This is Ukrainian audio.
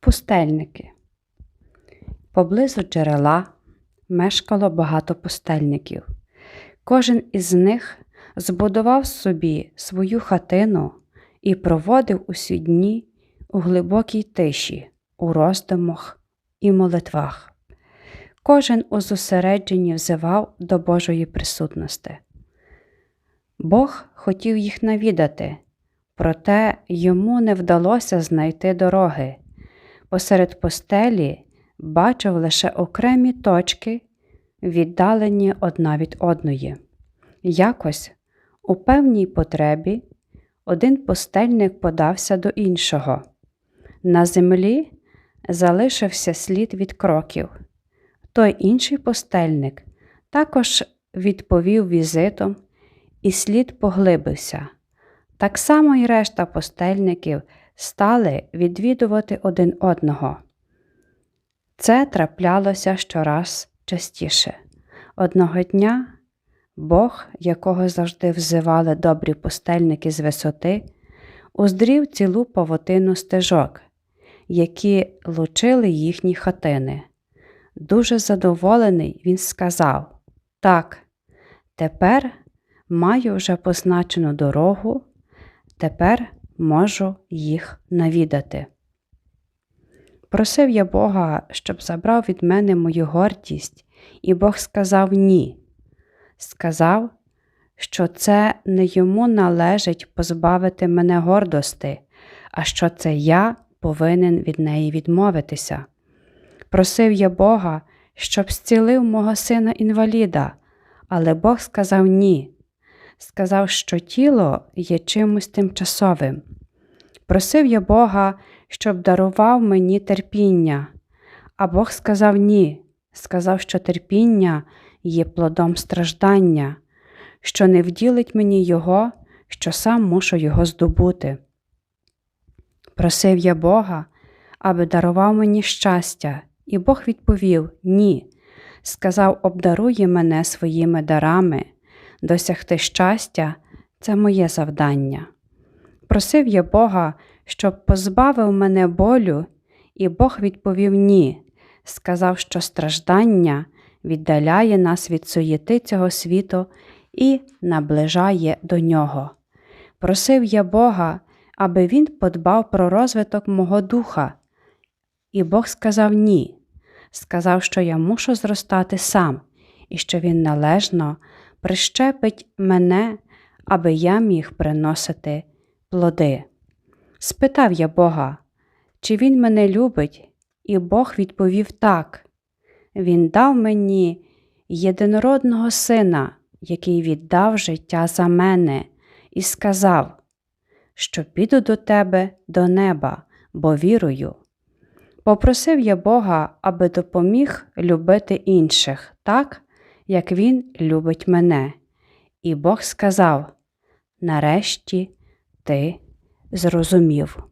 Пустельники. Поблизу джерела мешкало багато пустельників. Кожен із них збудував собі свою хатину і проводив усі дні у глибокій тиші, у роздумах і молитвах. Кожен у зосередженні взивав до Божої присутності. Бог хотів їх навідати, проте йому не вдалося знайти дороги. Посеред постелі бачив лише окремі точки, віддалені одна від одної. Якось, у певній потребі, один постельник подався до іншого. На землі залишився слід від кроків. Той інший постельник також відповів візитом, і слід поглибився. Так само й решта постельників стали відвідувати один одного. Це траплялося щораз частіше. Одного дня Бог, якого завжди взивали добрі пустельники з висоти, уздрів цілу павутину стежок, які лучили їхні хатини. Дуже задоволений, він сказав: Так, тепер маю вже позначену дорогу, тепер можу їх навідати. Просив я Бога, щоб забрав від мене мою гордість, і Бог сказав ні. Сказав, що це не йому належить позбавити мене гордости, а що це я повинен від неї відмовитися. Просив я Бога, щоб зцілив мого сина інваліда, але Бог сказав ні. Сказав, що тіло є чимось тимчасовим. Просив я Бога, щоб дарував мені терпіння, а Бог сказав ні, сказав, що терпіння є плодом страждання, що не вділить мені його, що сам мушу його здобути. Просив я Бога, аби дарував мені щастя, і Бог відповів Ні. Сказав, обдарує мене своїми дарами, досягти щастя це моє завдання. Просив я Бога, щоб позбавив мене болю, і Бог відповів ні, сказав, що страждання віддаляє нас від суєти цього світу і наближає до нього. Просив я Бога, аби Він подбав про розвиток мого духа, і Бог сказав ні, сказав, що я мушу зростати сам, і що Він належно прищепить мене, аби я міг приносити плоди. Спитав я Бога, чи Він мене любить, і Бог відповів так. Він дав мені єдинородного сина, який віддав життя за мене, і сказав, що піду до тебе до неба, бо вірую. Попросив я Бога, аби допоміг любити інших так, як Він любить мене. І Бог сказав: Нарешті ти зрозумів.